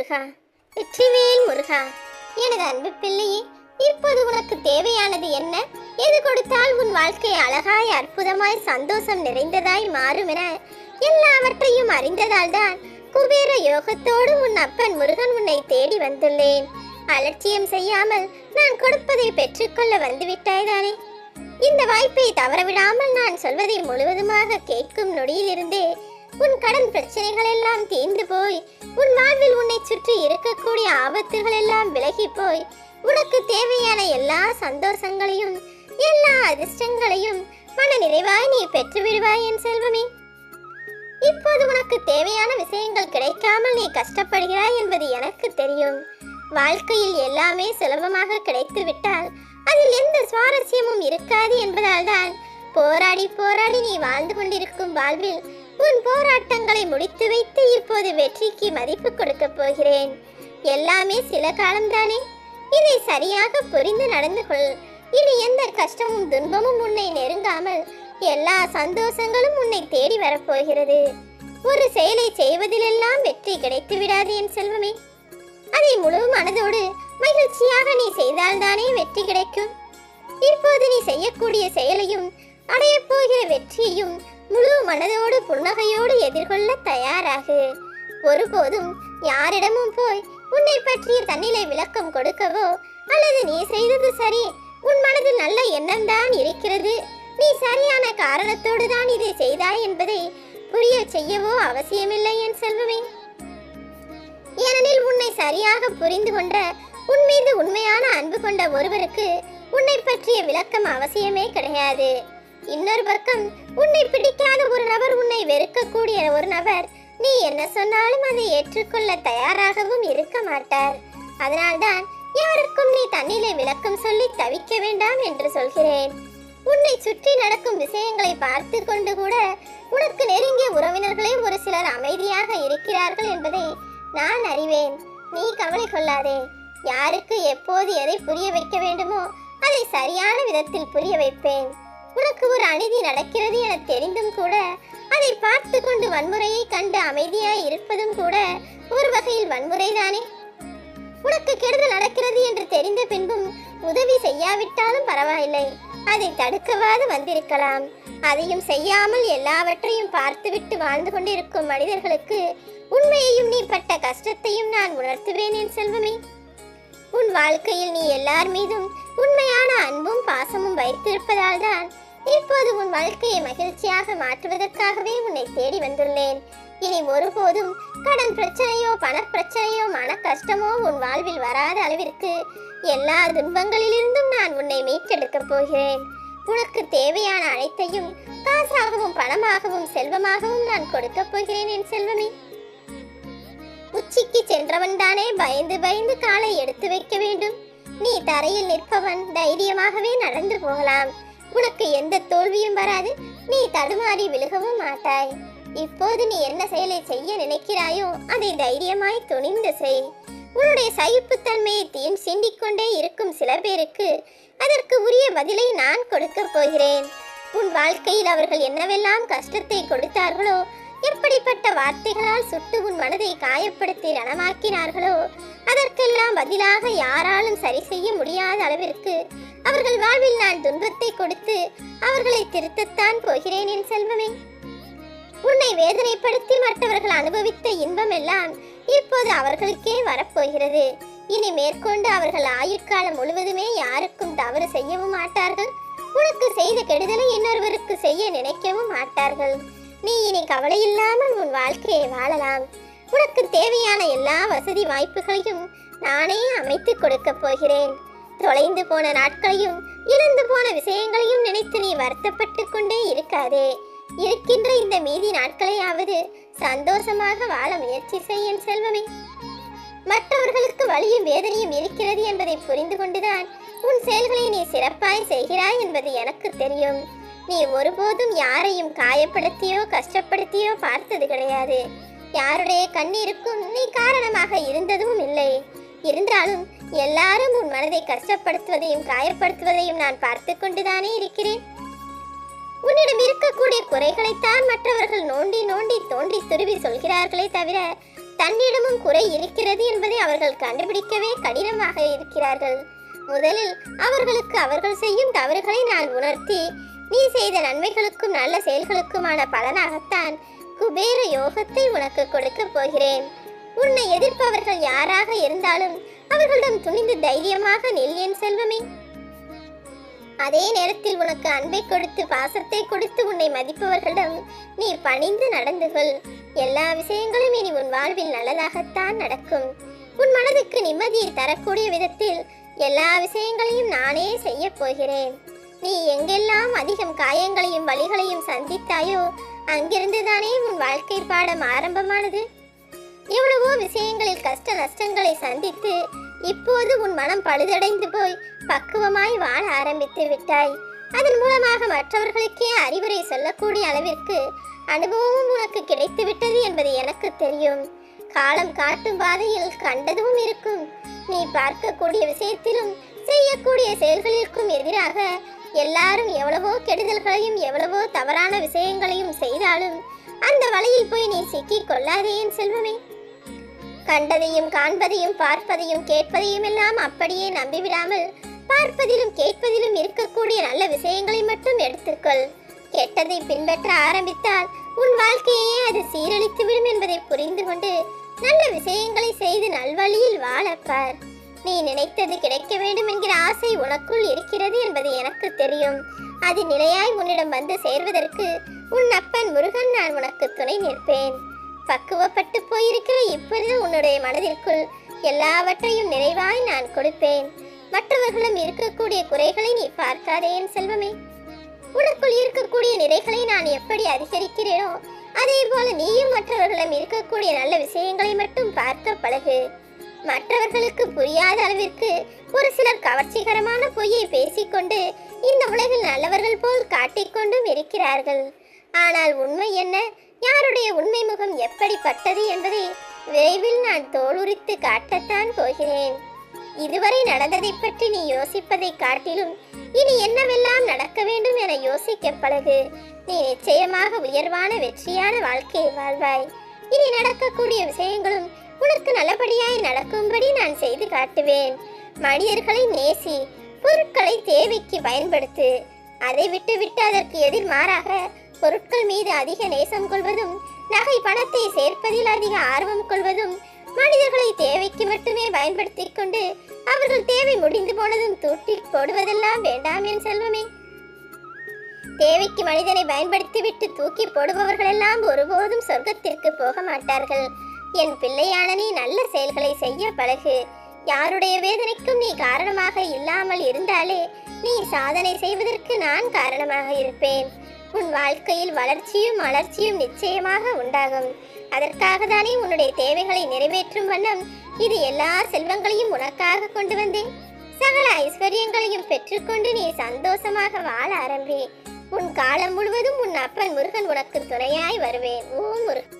முருகா. வெற்றிவேல் முருகா. எனது அன்பு பிள்ளையே இப்போது உனக்கு தேவையானது என்ன? எது கொடுத்தால் உன் வாழ்க்கை அழகாய் அற்புதமாய் சந்தோஷம் நிறைந்ததாய் மாறும் என. எல்லாவற்றையும் அறிந்ததால் தான் குபேர யோகத்தோடு உன் அப்பன் முருகன் உன்னை தேடி வந்துள்ளேன். அலட்சியம் செய்யாமல் நான் கொடுப்பதை பெற்றுக்கொள்ள வந்துவிட்டாய்தானே இந்த வாய்ப்பை தவறவிடாமல் நான் சொல்வதை முழுவதுமாக கேட்கும் நொடியிலிருந்தே உன் கடன் பிரச்சனைகள் எல்லாம் தீர்ந்து போய் உன் வாழ்வில் உன்னை சுற்றி இருக்கக்கூடிய ஆபத்துகள் எல்லாம் விலகி போய் உனக்கு தேவையான எல்லா சந்தோஷங்களையும் எல்லா அதிர்ஷ்டங்களையும் மன நிறைவாய் நீ பெற்று விடுவாய் என் செல்வமே. இப்போது உனக்கு தேவையான விஷயங்கள் கிடைக்காமல் நீ கஷ்டப்படுகிறாய் என்பது எனக்கு தெரியும். வாழ்க்கையில் எல்லாமே சுலபமாக கிடைத்து விட்டால் அதில் எந்த சுவாரஸ்யமும் இருக்காது என்பதால் தான் போராடி போராடி நீ வாழ்ந்து கொண்டிருக்கும் வாழ்வில் உன் போராட்டங்களை முடித்து வைத்து இப்போது வெற்றிக்கு மதிப்பு கொடுக்க போகிறேன். எல்லாமே சில காலம்தானே? இதை சரியாக புரிந்து நடந்து கொள். இனி எந்த கஷ்டமும் துன்பமும் உன்னை நெருங்காமல் எல்லா சந்தோஷங்களும் உன்னை தேடி வரப்போகிறது. ஒரு செயலை செய்வதிலெல்லாம் வெற்றி கிடைத்து விடாது என் செல்வமே. அதை முழு மனதோடு மகிழ்ச்சியாக நீ செய்தால்தானே வெற்றி கிடைக்கும். இப்போது நீ செய்யக்கூடிய செயலையும் அடையப் போகிற வெற்றியையும் முழு மனதோடு புன்னகையோடு எதிர்கொள்ள தயாராகு. ஒருபோதும் யாரிடமும் போய் உன்னை பற்றிய தன்னிலை விளக்கம் கொடுக்கவோ அல்லது நீ செய்தது சரி உன் மனதில் நல்ல எண்ணம் தான் இருக்கிறது. நீ சரியான காரணத்தோடு தான் இதை செய்தாய் என்பதை புரிய செய்யவோ அவசியமில்லை என் செல்வமே. ஏனெனில் உன்னை சரியாக புரிந்து கொண்ட உன் மீது உண்மையான அன்பு கொண்ட ஒருவருக்கு உன்னை பற்றிய விளக்கம் அவசியமே கிடையாது. இன்னொரு பக்கம் உன்னை பிடிக்காத ஒரு நபர் உன்னை வெறுக்கக்கூடிய ஒரு நபர். நீ என்ன சொன்னாலும் அதை ஏற்றுக்கொள்ள தயாராகவும் இருக்க மாட்டார். அதனால்தான் யாருக்கும் நீ தன்னிலை விளக்கம் சொல்லி தவிக்க வேண்டாம் என்று சொல்கிறேன். உன்னை சுற்றி நடக்கும் விஷயங்களை பார்த்து கொண்டு கூட உனக்கு நெருங்கிய உறவினர்களே ஒரு சிலர் அமைதியாக இருக்கிறார்கள் என்பதை நான் அறிவேன். நீ கவலை கொள்ளாதே. யாருக்கு எப்போது எதை புரிய வைக்க வேண்டுமோ அதை சரியான விதத்தில் புரிய வைப்பேன். உனக்கு ஒரு அநீதி நடக்கிறது என தெரிந்தும் கூட அதை பார்த்து கொண்டு வன்முறையை கண்டு அமைதியாய் இருப்பதும் கூட ஒரு வகையில் வன்முறைதானே? உனக்கு கெடுதல் நடக்கிறது என்று தெரிந்த பின்பும் உதவி செய்யாவிட்டாலும் பரவாயில்லை. அதை தடுக்கவாது வந்திருக்கலாம். அதையும் செய்யாமல் எல்லாவற்றையும் பார்த்துவிட்டு வாழ்ந்து கொண்டிருக்கும் மனிதர்களுக்கு உண்மையையும் நீ பட்ட கஷ்டத்தையும் நான் உணர்த்துவேன் என் செல்வமே. உன் வாழ்க்கையில் நீ எல்லார் மீதும் உண்மையான அன்பும் பாசமும் வைத்திருப்பதால் தான் இப்போது உன் வாழ்க்கையை மகிழ்ச்சியாக மாற்றுவதற்காகவே உன்னை தேடி வந்துள்ளேன். இனி ஒருபோதும் கடன் பிரச்சனையோ பணப்பிரச்சனையோ மன கஷ்டமோ உன் வாழ்வில் வராத அளவிற்கு எல்லா துன்பங்களிலிருந்தும் நான் உன்னை மீட்டெடுக்கப் போகிறேன். உனக்கு தேவையான அனைத்தையும் காசாகவும் பணமாகவும் செல்வமாகவும் நான் கொடுக்கப் போகிறேன் என் செல்வமே. உச்சிக்கு சென்றவன் தானே பயந்து பயந்து காலை எடுத்து வைக்க வேண்டும். நீ தரையில் நிற்பவன் தைரியமாகவே நடந்து போகலாம். உனக்கு எந்த தோல்வியும் வராது நீ தடுமாறி விழுகவும் மாட்டாய். இப்போது நீ என்ன செயலை செய்ய நினைக்கிறாயோ அதை தைரியமாய் துணிந்து செய். உன்னுடைய சகிப்புத்தன்மையை தீன் சிண்டிக்கொண்டே இருக்கும் சில பேருக்கு அதற்கு உரிய பதிலை நான் கொடுக்கப் போகிறேன். உன் வாழ்க்கையில் அவர்கள் என்னவெல்லாம் கஷ்டத்தை கொடுத்தார்களோ வார்த்தைகளால் சுட்டு உன் மனதை காயப்படுத்தி ரணமாக்கினார்களோ அதற்கெல்லாம் பதிலாக யாராலும் சரி செய்ய முடியாத அளவிற்கு அவர்கள் வாழ்வில் நான் துன்பத்தை கொடுத்து அவர்களை திருத்தத்தான் போகிறேன் என் செல்வமே. உன்னை வேதனைப்படுத்தி மற்றவர்கள் அனுபவித்த இன்பம் எல்லாம் இப்போது அவர்களுக்கே வரப்போகிறது. இனி மேற்கொண்டு அவர்கள் ஆயுட்காலம் முழுவதுமே யாருக்கும் தவறு செய்யவும் மாட்டார்கள். உனக்கு செய்த கெடுதலை இன்னொருவருக்கு செய்ய நினைக்கவும் மாட்டார்கள். நீ இனி கவலை இல்லாமல் உன் வாழ்க்கையை வாழலாம். உனக்கு தேவையான எல்லா வசதி வாய்ப்புகளையும் நானே அமைத்து கொடுக்கப் போகிறேன். தொலைந்து போன நாட்களையும் இழந்து போன விஷயங்களையும் நினைத்து நீ வருத்தப்பட்டு கொண்டே இருக்காதே. இருக்கின்ற இந்த மீதி நாட்களையாவது சந்தோஷமாக வாழ முயற்சி செய் என் செல்வமே. மற்றவர்களுக்கு வழியும் வேதனையும் இருக்கிறது என்பதை புரிந்து கொண்டுதான் உன் செயல்களை நீ சிறப்பாய் செய்கிறாய் என்பது எனக்கு தெரியும். நீ ஒருபோதும் யாரையும் காயப்படுத்தியோ கஷ்டப்படுத்தியோ பார்த்தது கிடையாது. யாருடைய கண்ணீருக்கும் நீ காரணமாக இருந்ததும் இல்லை. இருந்தாலும் எல்லாரும் உன் மனதை கஷ்டப்படுத்துவதையும் காயப்படுத்துவதையும் நான் பார்த்து கொண்டுதானே இருக்கிறேன். உன்னிடம் இருக்கக்கூடிய குறைகளைத்தான் மற்றவர்கள் நோண்டி நோண்டி தோண்டி துருவி சொல்கிறார்களே தவிர தன்னிடமும் குறை இருக்கிறது என்பதை அவர்கள் கண்டுபிடிக்கவே கடினமாக இருக்கிறார்கள். முதலில் அவர்களுக்கு அவர்கள் செய்யும் தவறுகளை நான் உணர்த்தி நீ செய்த நன்மைகளுக்கும் நல்ல செயல்களுக்குமான பலனாகத்தான் குபேர யோகத்தை உனக்கு கொடுக்கப் போகிறேன். உன்னை எதிர்ப்பவர்கள் யாராக இருந்தாலும் அவர்களிடம் துணிந்து தைரியமாக நில் என் செல்வமே. அதே நேரத்தில் உனக்கு அன்பை கொடுத்து பாசத்தை கொடுத்து உன்னை மதிப்பவர்களிடம் நீ பணிந்து நடந்து கொள். எல்லா விஷயங்களும் இனி உன் வாழ்வில் நல்லதாகத்தான் நடக்கும். உன் மனதுக்கு நிம்மதியை தரக்கூடிய விதத்தில் எல்லா விஷயங்களையும் நானே செய்யப் போகிறேன். நீ எங்கெல்லாம் அதிகம் காயங்களையும் வலிகளையும் சந்தித்தாயோ அங்கிருந்து தானே உன் வாழ்க்கை பாடம் ஆரம்பமானது? எவ்வளவோ விஷயங்களில் கஷ்ட நஷ்டங்களை சந்தித்து இப்போது உன் மனம் பழுதடைந்து போய் பக்குவமாய் வாழ ஆரம்பித்து விட்டாய். அதன் மூலமாக மற்றவர்களுக்கே அறிவுரை சொல்லக்கூடிய அளவிற்கு அனுபவமும் உனக்கு கிடைத்து விட்டது என்பது எனக்கு தெரியும். காலம் காட்டும் பாதையில் கண்டதும் இருக்கும். நீ பார்க்கக்கூடிய விஷயத்திலும் செய்யக்கூடிய செயல்களிற்கும் எதிராக எல்லாரும் எவ்வளவோ கெடுதல்களையும் எவ்வளவோ தவறான விஷயங்களையும் செய்தாலும் அந்த வலையில் போய் நீ சிக்கிக் கொள்ளாதே என் செல்வமே. கண்டதையும் காண்பதையும் பார்ப்பதையும் கேட்பதையும் எல்லாம் அப்படியே நம்பிவிடாமல் பார்ப்பதிலும் கேட்பதிலும் இருக்கக்கூடிய நல்ல விஷயங்களை மட்டும் எடுத்துக்கொள். கெட்டதை பின்பற்ற ஆரம்பித்தால் உன் வாழ்க்கையே அது சீரழித்துவிடும் என்பதை புரிந்து கொண்டு நல்ல விஷயங்களை செய்து நல்வழியில் வாழப்பார் நீ நினைத்தது கிடைக்க வேண்டும் என்கிற ஆசை உனக்குள் இருக்கிறது என்பது எனக்கு தெரியும். அது நிலையாய் உன்னிடம் வந்து சேர்வதற்கு உன் அப்பன் முருகன் நான் உனக்கு துணை நிற்பேன். பக்குவப்பட்டு போயிருக்கிற இப்பொழுது உன்னுடைய மனதிற்குள் எல்லாவற்றையும் நிறைவாய் நான் கொடுப்பேன். மற்றவர்களும் இருக்கக்கூடிய குறைகளை நீ பார்க்காதே என் செல்வமே. உனக்குள் இருக்கக்கூடிய நிறைகளை நான் எப்படி அதிகரிக்கிறேனோ அதே போல நீயும் மற்றவர்களும் இருக்கக்கூடிய நல்ல விஷயங்களை மட்டும் பார்க்க பழகு. மற்றவர்களுக்கு புரியாத அளவிற்கு ஒரு சிலர் கவர்ச்சிகரமான பொய்யை பேசிக்கொண்டு இந்த உலகில் நல்லவர்கள் போல் காட்டிக்கொண்டும் இருக்கிறார்கள். ஆனால் உண்மை என்ன? யாருடைய உண்மை முகம் எப்படிப்பட்டது என்பதை விரைவில் நான் தோலுரித்து காட்டத்தான் போகிறேன். இதுவரை நடந்ததை பற்றி நீ யோசிப்பதை காட்டிலும் இனி என்னவெல்லாம் நடக்க வேண்டும் என யோசிக்க பழகு. நீ நிச்சயமாக உயர்வான வெற்றியான வாழ்க்கையை வாழ்வாய். இனி நடக்கக்கூடிய விஷயங்களும் உனக்கு நல்லபடியாய் நடக்கும்படி நான் செய்து காட்டுவேன். மனிதர்களை நேசி பொருட்களை தேவைக்கு பயன்படுத்து. அதை விட்டுவிட்டு அதற்கு எதிர்மாறாக பொருட்கள் மீது அதிக நேசம் கொள்வதும் நகை பணத்தை சேர்ப்பதில் அதிக ஆர்வம் கொள்வதும் மனிதர்களை தேவைக்கு மட்டுமே பயன்படுத்தி கொண்டு அவர்கள் தேவை முடிந்து போனதும் தூட்டி போடுவதெல்லாம் வேண்டாம் என் செல்வமே. தேவைக்கு மனிதனை பயன்படுத்திவிட்டு தூக்கி போடுபவர்களெல்லாம் ஒருபோதும் சொர்க்கத்திற்கு போக மாட்டார்கள். என் பிள்ளையான நீ நல்ல செயல்களை செய்ய பழகு. யாருடைய வேதனைக்கும் நீ காரணமாக இல்லாமல் இருந்தாலே நீ சாதனை செய்வதற்கு நான் காரணமாக இருப்பேன். உன் வாழ்க்கையில் வளர்ச்சியும் வளர்ச்சியும் நிச்சயமாக உண்டாகும். அதற்காக தானே உன்னுடைய தேவைகளை நிறைவேற்றும் வண்ணம் இது எல்லா செல்வங்களையும் உனக்காக கொண்டு வந்தேன். சகல ஐஸ்வர்யங்களையும் பெற்றுக்கொண்டு நீ சந்தோஷமாக வாழ ஆரம்பி. உன் காலம் முழுவதும் உன் அப்பன் முருகன் உனக்கு துணையாய் வருவேன். ஓ முருகன்.